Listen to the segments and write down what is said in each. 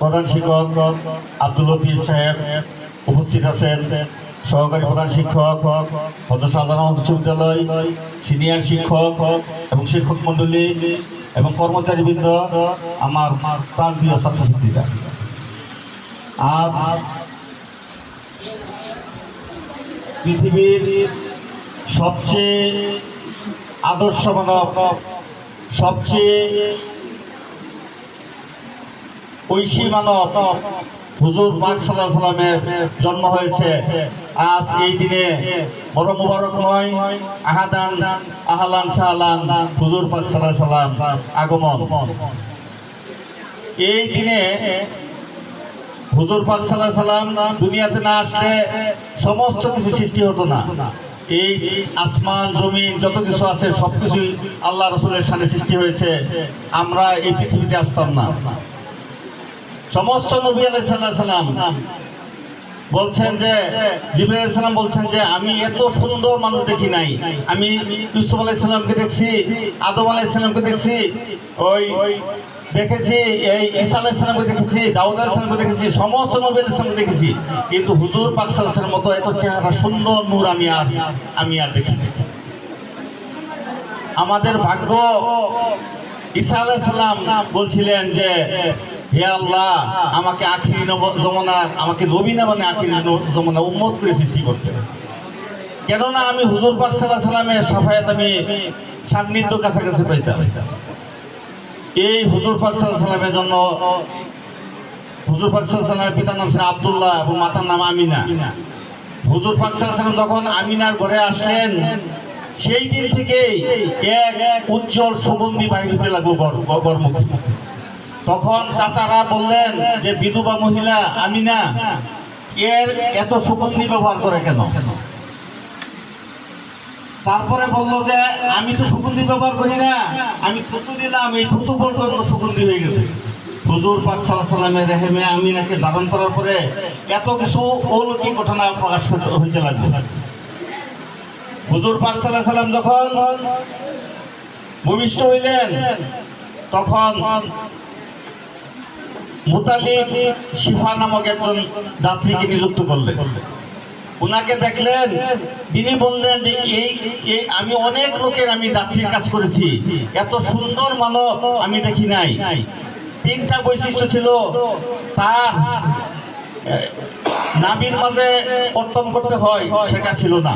প্রধান শিক্ষক আব্দুল লতিফ সাহেব উপস্থিত আছেন। সহকারী প্রধান শিক্ষক হজর সাধারণ উচ্চ বিদ্যালয় সিনিয়র শিক্ষক এবং শিক্ষক মণ্ডলী এবং কর্মচারীবৃন্দ, আমার প্রাণপ্রিয় ছাত্রছাত্রীরা। আজ পৃথিবীর সবচেয়ে আদর্শ মানব সবচেয়ে ঐশী মানব হুজুর পাক সাল্লাহ সাল্লামের জন্ম হয়েছে। আজ এই দিনে বড় মুবারক নয় আহাদান আহলান সাহলান হুজুর পাক সাল্লাহ সাল্লাম আগমন। এই দিনে হুজুর পাক সাল্লাহ সাল্লাম দুনিয়াতে না আসলে সমস্ত কিছু সৃষ্টি হতো না। এই আসমান, জমিন, যত কিছু আছে সব কিছুই আল্লাহ রসুলের সামনে সৃষ্টি হয়েছে। আমরা এই পৃথিবীতে আসতাম না। সমস্ত নবী আলাইসাল্লাম বলছেন যে জিবরাইল আলাইসাল্লাম বলছেন যে, আমি এত সুন্দর মানুষ দেখি নাই। আমি ইউসুফ আলাইসাল্লামকে দেখছি, আদম আলাইসাল্লামকে দেখছি, ওই দেখেছি, এই ঈসা আলাইসাল্লামকে দেখেছি, দাউদ আলাইসাল্লামকে দেখেছি, সমস্ত নবী আলাইসাল্লামকে দেখেছি। কিন্তু হুজুর পাক সাল্লাল্লাহু মতো এত চেহারা, সুন্দর নূর আমি আর আমি আর দেখি আমাদের ভাগ্য, ঈসা আলাইসাল্লাম বলছিলেন যে হে আল্লাহ, আমাকে আখিরি জমানার, আমাকে নবী না মানে আখিরি জমানা উম্মত করে সৃষ্টি করতে কেননা আমি হুজুর পাক সাল্লাহ সাল্লামের সাফায়াত আমি সান্নিধ্য কাছাকাছি পাইতাম। এই হুজুর পাক সাল্লাহ সাল্লামের জন্য হুজুর পাক সাল্লাহ সাল্লামের পিতার নাম ছিল আবদুল্লাহ এবং মাতার নাম আমিনা। হুজুর পাক সাল্লাহ সাল্লাম যখন আমিনার ঘরে আসলেন, সেই দিন থেকে এক উজ্জ্বল সুগন্ধি বাহির হতে লাগল গর- গ- গর্মকে তখন চাচারা বললেন যে, বিধবা মহিলা, আমি না, এর এত সুগন্ধি ব্যবহার করে কেন? তারপরে বলল যে, আমি তো সুগন্ধি ব্যবহার করি না, আমি থুতু দিলাম, এই থুতু পর্যন্ত সুগন্ধি হয়ে গেছে। হুজুর পাক সাল্লাহ সাল্লামের রেহেমে আমিনাকে ধারণ করার পরে এত কিছু অলৌকিক ঘটনা প্রকাশ হইতে লাগল। হুজুর পাক সাল্লাহ সাল্লাম যখন ভূমিষ্ঠ হইলেন, তখন মুতালিব শিফা নামক একজন দাত্রীকে নিযুক্ত করলেন। উনাকে দেখলেন, তিনি বললেন যে, এই এই আমি অনেক লোকের আমি দাত্রীর কাজ করেছি, এত সুন্দর মানব আমি দেখি নাই। তিনটা বৈশিষ্ট্য ছিল, তার নাভির মাঝে কর্তন করতে হয়, সেটা ছিল না।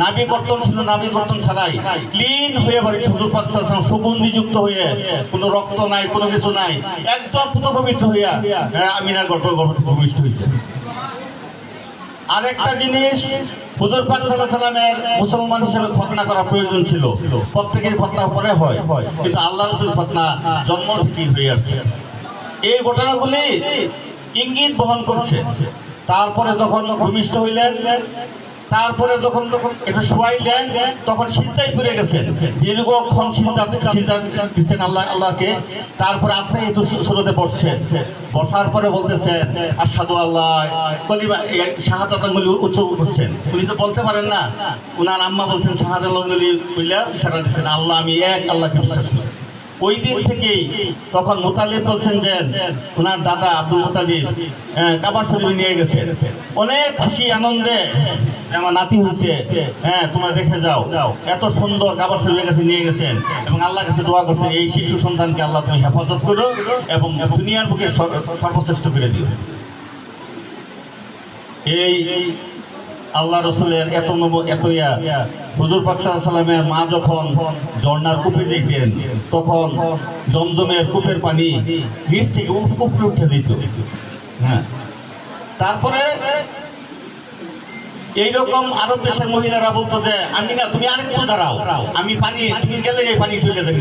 নাভি কর্তন ছিল কর্তন ছাড়াই ক্লিন হয়ে বাড়ি হুজুর পাক সুগন্ধিযুক্ত হয়ে কোনো রক্ত নাই কোনো কিছু নাই একদম পুত পবিত্র হইয়া হ্যাঁ, আমিনার গর্ভ গর্ভ থেকে ভূমিষ্ঠ হয়েছে আরেকটা জিনিস হুজুর পাক সাল্লাল্লাহু সাল্লামের মুসলমান হিসেবে খতনা করা প্রয়োজন ছিল। প্রত্যেকের খতনা পরে হয় কিন্তু আল্লাহ রসুল খতনা জন্ম থেকেই হয়ে আসছে। এই ঘটনাগুলি ইঙ্গিত বহন করছে। তারপরে যখন ভূমিষ্ঠ হইলেন তারপরে যখন যখন একটু শোয়াইলেন তখন সিজদাই পড়ে গেছেন দীর্ঘক্ষণ সিজদা সিজদা দিচ্ছেন আল্লাহ, আল্লাহকে। তারপরে আপনি একটু সুরতে বসছেন। বসার পরে বলতেছেন আসাদু আল্লাহ, কলিমা শাহাদাত আঙ্গুলি উচ্চ করছেন। উনি তো বলতে পারেন না। উনার আম্মা বলছেন শাহাদ আঙ্গুলি কইলা ইশারা দিচ্ছেন আল্লাহ, আমি এক আল্লাহকে বিশ্বাস করি। ওই দিন থেকেই তখন মোতালিব বলছেন যে, ওনার দাদা আব্দুল মোতালিব কাবার শরীফ নিয়ে গেছে। অনেক খুশি, আনন্দে, আমার নাতি হয়েছে হ্যাঁ তোমরা দেখে যাও। এত সুন্দর কাবার শরীফের কাছে নিয়ে গেছেন এবং আল্লাহর কাছে দোয়া করছেন, এই শিশু সন্তানকে আল্লাহ তুমি হেফাজত করো এবং দুনিয়ার বুকে সর্বশ্রেষ্ঠ করে দিও। এই আল্লাহ রসুলের এত নব, এত ইয়া। হুজুর পাক সাল্লাল্লাহু আলাইহি সাল্লামের মা যখন ঝর্ণার কূপে যেতেন, তখন জমজমের কূপের পানি নিচ থেকে উপ- উপরে উঠে যেত। হ্যাঁ। তারপরে এইরকম আরব দেশের মহিলারা বলতো যে আমি না তুমি আরেকটু দাঁড়াও। আমি পানি, তুমি গেলে এই পানি চলে যাবে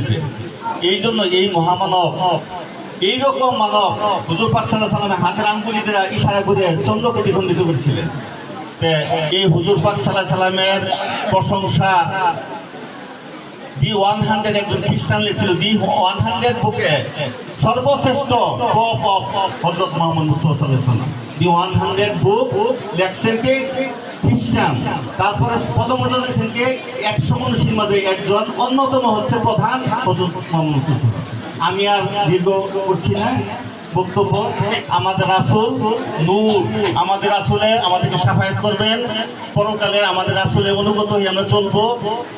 এই জন্য এই মহামানব, এইরকম মানব হুজুর পাক সাল্লামের হাতের আঙ্গুলি দ্বারা ইশারা করে চন্দ্রকে দ্বিখণ্ডিত করেছিলেন। তে এই হুজুর পাক আলাইহি সাল্লামের প্রশংসা দি ওয়ান হান্ড্রেড একজন খ্রিস্টান লিখছিল দি ওয়ান হান্ড্রেড বুকে সর্বশ্রেষ্ঠ কপ অফ হজরত মোহাম্মদ মুস্তফা আলাইহি সাল্লাম। দি ওয়ান হান্ড্রেড বুক লেখছেন কে? খ্রিস্টান। তারপরে প্রথম লিখছেন কে? একশো মনীষীর মাঝে একজন, অন্যতম হচ্ছে প্রধান হজরত মোহাম্মদ মুস্তফা। আমি আর দীর্ঘ করছি না। বক্তব্য, আমাদের রাসুল নূর। আমাদের আসলে আমাদেরকে সাফায়াত করবেন। পরকালে আমাদের আসলে অনুগত হয়ে আমরা চলবো।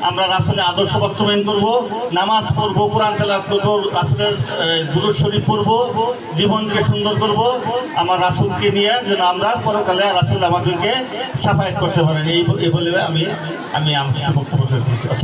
আমরা রাসুলের আদর্শ বাস্তবায়ন করব। নামাজ পড়ব, কোরআন তেলাপ করব, রাসুলের দুরুদ শরীফ পড়ব, জীবনকে সুন্দর করব। আমার রাসুলকে নিয়ে যেন আমরা পরকালে রাসুল আমাদেরকে সাফায়াত করতে পারেন। এই বলে আমি আমি আমার বক্তব্য শেষ